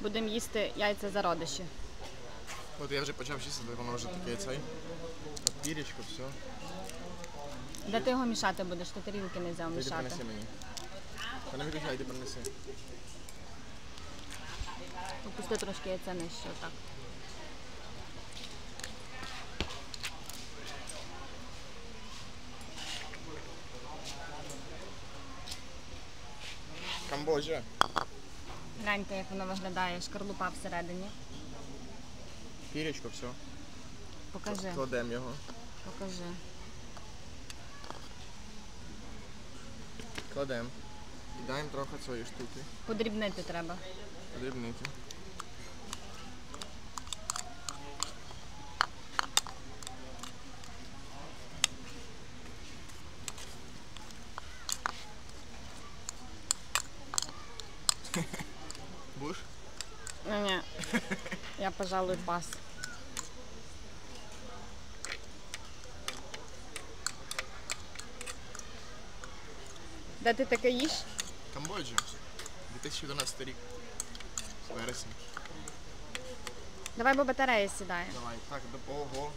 Будемо їсти яйця зародиші. От я вже почав чистити, воно вже таке цей. Пірічко, все. Де ти його мішати будеш? Ти тарілки не взяв мішати. принеси мені. Мене виключай, йди принеси. Опусти трошки яйця нижче, отак. Камбоджа. Гляньте, як воно виглядає, шкарлупа всередині. Пірічко, все. Покажи, Кладемо його. покажи. Кладемо. І даємо трохи цієї штуки. Подрібнити треба. Подрібнити. Будеш? Ні, я, пожалуй, пас. Де ти таке їш? Камбоджа. 2011 рік. Вересень. Давай, бо батарея сідає. Давай. Так, до ого.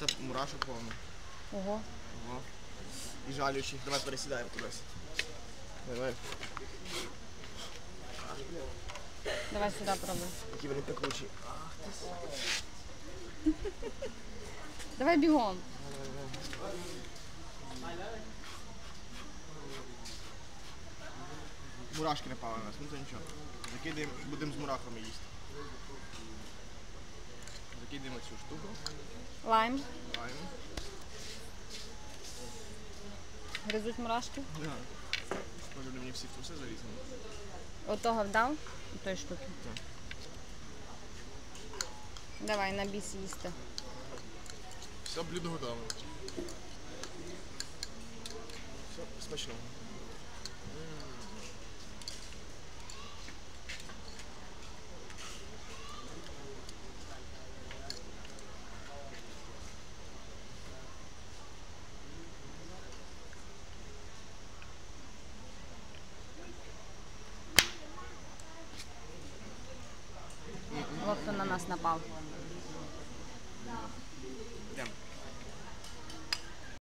Тут мурашок повно. Ого. Ого. І жалючих. Давай пересідаємо кудись. Давай. Давай сюди пробуй. Які вони пекучі. Давай бігом. Мурашки напали на нас, ну то нічого. Закидаємо, будемо з мурахами їсти. Закидаємо цю штуку. Лайм. Лайм. Гризуть мурашки. Да. Може мені всі все зарізано. Отого вдав той штуки. Давай на біс. Все, блюдо готове. Все, смачного. нас напал.